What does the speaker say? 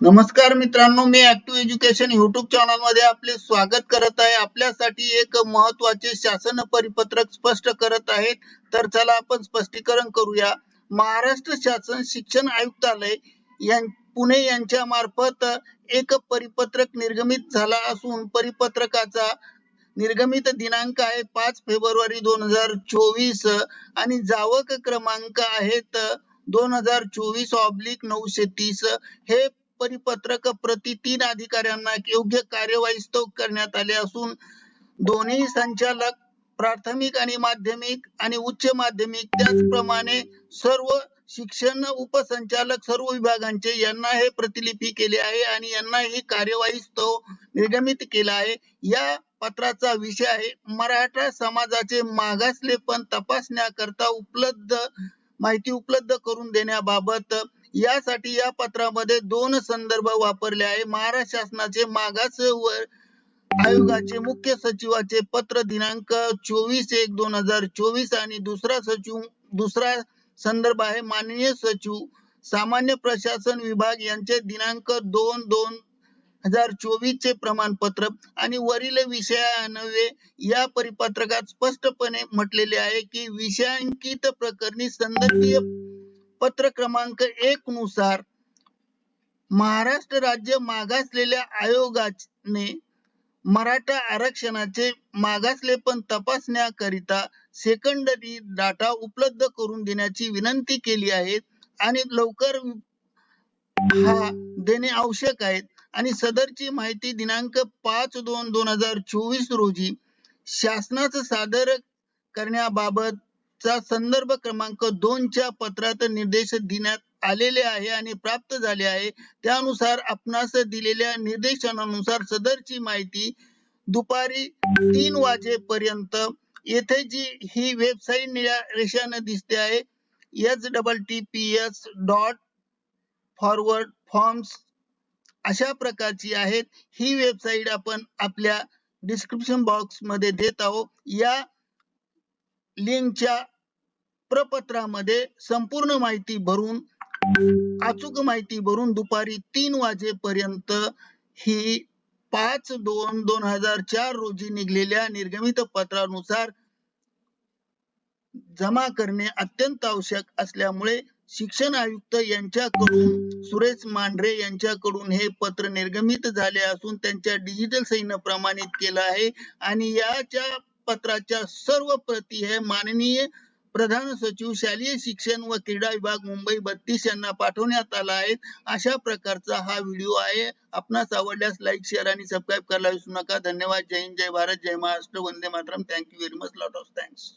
नमस्कार मित्रांनो मी ऍक्टिव्ह एज्युकेशन युट्यूब चॅनलमध्ये आपले स्वागत करत आहे. आपल्यासाठी एक महत्त्वाचे शासन परिपत्रक स्पष्ट करत आहेत. तर चला आपण स्पष्टीकरण करूया. महाराष्ट्र शासन शिक्षण आयुक्तालय यां पुणे यांच्या मार्फत एक परिपत्रक निर्गमित झाला असून परिपत्रकाचा निर्गमित दिनांक आहे पाच फेब्रुवारी दोन हजार चोवीस आणि जावक क्रमांक आहेत दोन हजार चोवीस ऑब्लिक नऊशे तीस. हे परिपत्रक प्रति तीन अधिकाऱ्यांना योग्य कार्यवाही करण्यात आले असून दोन्ही संचालक प्राथमिक आणि माध्यमिक आणि उच्च माध्यमिक त्याचप्रमाणे सर्व शिक्षण उपसंचालक सर्व विभागांचे यांना हे प्रतिलिपी केले आहे आणि यांना ही कार्यवाही निर्गमित केला आहे. या पत्राचा विषय आहे मराठा समाजाचे मागासलेपण तपासण्याकरता उपलब्ध माहिती उपलब्ध करून देण्याबाबत यासाठी या पत्रामध्ये दोन संदर्भ वापरले आहे. महाराष्ट्र शासनाचे मागास व आयोगाचे मुख्य सचिवाचे पत्र दिनांक चोवीस एक दोन हजार चोवीस आणि दुसरा सचिव दुसरा संदर्भ आहे माननीय सचिव सामान्य प्रशासन विभाग यांचे दिनांक दोन दोन हजार चोवीस चे प्रमाणपत्र आणि वरील विषयान्वये या परिपत्रकात स्पष्टपणे म्हटलेले आहे की विषयांकित प्रकरणी संदर्भीय पत्र क्रमांक एक नुसार महाराष्ट्र राज्य मागासलेल्या आयोगाने मराठा आरक्षणाचे मागासलेपण तपासण्याकरिता सेकंडरी डाटा उपलब्ध करून देण्याची विनंती केली आहे आणि लवकर हा देणे आवश्यक आहे. आणि सदरची माहिती दिनांक पाच दोन दोन हजार चोवीस रोजी शासनाचं सादर करण्याबाबत चा संदर्भ क्रमांक दोनच्या पत्रात निर्देश देण्यात आलेले आहे आणि प्राप्त झाले आहे. त्यानुसार आपणास दिलेल्या निर्देशनानुसार सदरची माहिती दुपारी तीन वाजेपर्यंत येथे जी ही वेबसाईट निळ्या रेषाने दिसते आहे H double T P S dot forward forms अशा प्रकारची आहेत ही वेबसाईट आपण आपल्या डिस्क्रिप्शन बॉक्समध्ये देत आहोत. या लिंकच्या प्रपत्रामध्ये संपूर्ण माहिती भरून अचूक माहिती भरून दुपारी तीन वाजेपर्यंत ही पाच दोन दोन हजार चार रोजी निघलेल्या निर्गमित पत्रानुसार जमा करणे अत्यंत आवश्यक असल्यामुळे शिक्षण आयुक्त यांच्याकडून सुरेश मांढरे यांच्याकडून हे पत्र निर्गमित झाले असून त्यांच्या डिजिटल सहीनं प्रमाणित केलं आहे. आणि याच्या पत्राच्या सर्व प्रती हे माननीय प्रधान सचिव शालेय शिक्षण व क्रीडा विभाग मुंबई बत्तीस यांना पाठवण्यात आला आहे. अशा प्रकारचा हा व्हिडिओ आहे. आपणास आवडल्यास लाईक शेअर आणि सबस्क्राईब करायला विसरू नका. धन्यवाद. जय हिंद जय भारत जय महाराष्ट्र. वंदे Mataram. Thank you very much lot of thanks